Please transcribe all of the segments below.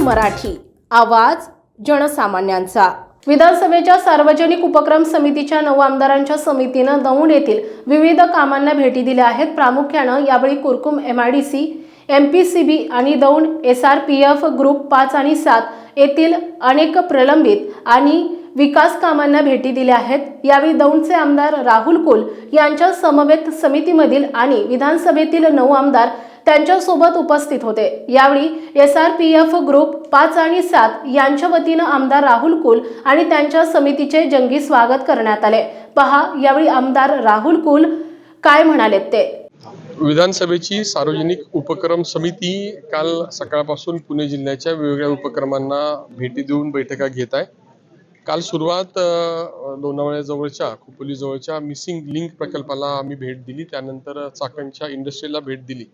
मराठी. आवाज जनसामान्यांचा. विधानसभेच्या सार्वजनिक उपक्रम समितीच्या नऊ आमदारांच्या समितीनं दौंड येथील विविध कामांना भेटी दिल्या आहेत. प्रामुख्यानं यावेळी Kurkum M I D C M P C B आणि Daund S R P F group पाच आणि सात येथील अनेक प्रलंबित आणि विकास कामांना भेटी दिल्या आहेत. यावेळी दौंडचे आमदार राहुल कुल यांच्या समवेत समितीमधील आणि विधानसभेतील नऊ आमदार त्यांच्यासोबत उपस्थित होते. यावेळी S R P F group पाच आणि सात यांच्या वतीनं आमदार राहुल कुल आणि त्यांच्या समितीचे जंगी स्वागत करण्यात आले. पहा यावेळी आमदार राहुल कुल काय म्हणाले ते? विधानसभेची सार्वजनिक उपक्रम समिती काल सकाळपासून पुणे जिल्ह्याच्या वेगवेगळ्या उपक्रमांना भेटी देऊन बैठका घेत आहे. काल सुरुवात लोणावळ्याजवळच्या खोपोलीजवळच्या मिसिंग लिंक प्रकल्पाला आम्ही भेट दिली. त्यानंतर चाकणच्या इंडस्ट्रीला भेट दिली.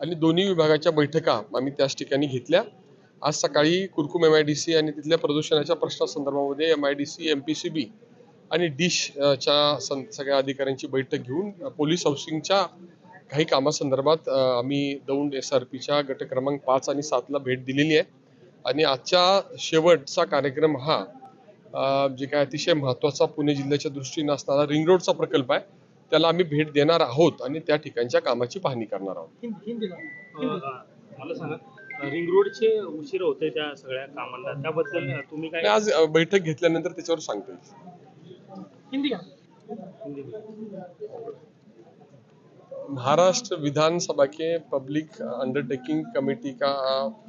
आणि दोन्ही विभागाच्या बैठका आम्ही त्याच ठिकाणी घेतल्या. आज सकाळी Kurkum M I D C आणि तिथल्या प्रदूषणाच्या प्रश्नासंदर्भामध्ये M I D C M P C B आणि डिशच्या सं- सगळ्या अधिकाऱ्यांची बैठक घेऊन पोलीस हाऊसिंगच्या काही कामासंदर्भात आम्ही दौंड एस आर पीच्या गट क्रमांक पाच आणि सातला भेट दिलेली आहे. आणि आजच्या शेवटचा कार्यक्रम हा जे काय अतिशय महत्त्वाचा पुणे जिल्ह्याच्या दृष्टीने असणारा रिंग रोडचा प्रकल्प आहे. त्याला आम्ही भेट देणार आहोत आणि त्या ठिकाणच्या कामाची पाहणी करणार आहोत. अं, मला सांगा रिंग रोडचे उशीर होते त्या सगळ्या कामांना. त्याबद्दल तुम्ही काय आज बैठक घेतल्यानंतर त्याच्यावर सांगता हिंदी महाराष्ट्र विधानसभा के पब्लिक अंडरटेकिंग कमेटी का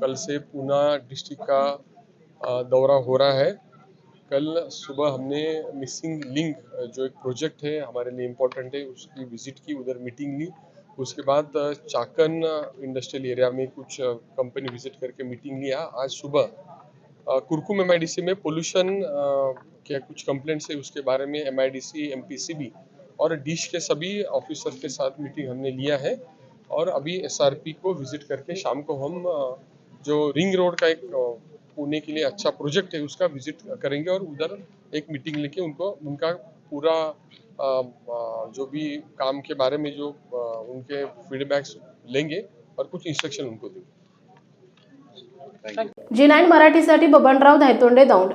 कल से पूना डिस्ट्रिक्ट का दौरा हो रहा है। कल सुबह हमने मिसिंग लिंक जो एक प्रोजेक्ट है, हमारे लिए इम्पोर्टेंट है, उसकी विज़िट की, उधर मीटिंग ली उसके बाद चाकन इंडस्ट्रियल एरिया में कुछ कंपनी विज़िट करके मीटिंग लिया आज सुबह। कुरकुम एम में पोल्यूशन के कुछ कंप्लेंट्स है, उसके बारे में एम आई डी और डिश के सभी ऑफिसर के साथ मीटिंग हमने लिया है। और अभी एस आर पी को विज़िट करके शाम को हम जो रिंग रोड का एक पुणे के लिए अच्छा प्रोजेक्ट है, उसका विज़िट करेंगे और उधर एक मीटिंग लेके उनको, उनका पूरा जो भी काम के बारे में जो उनके फीडबैक्स लेंगे और कुछ इंस्ट्रक्शन उनको देंगे। G nine Marathi Babanrao Dhaytonde Daund.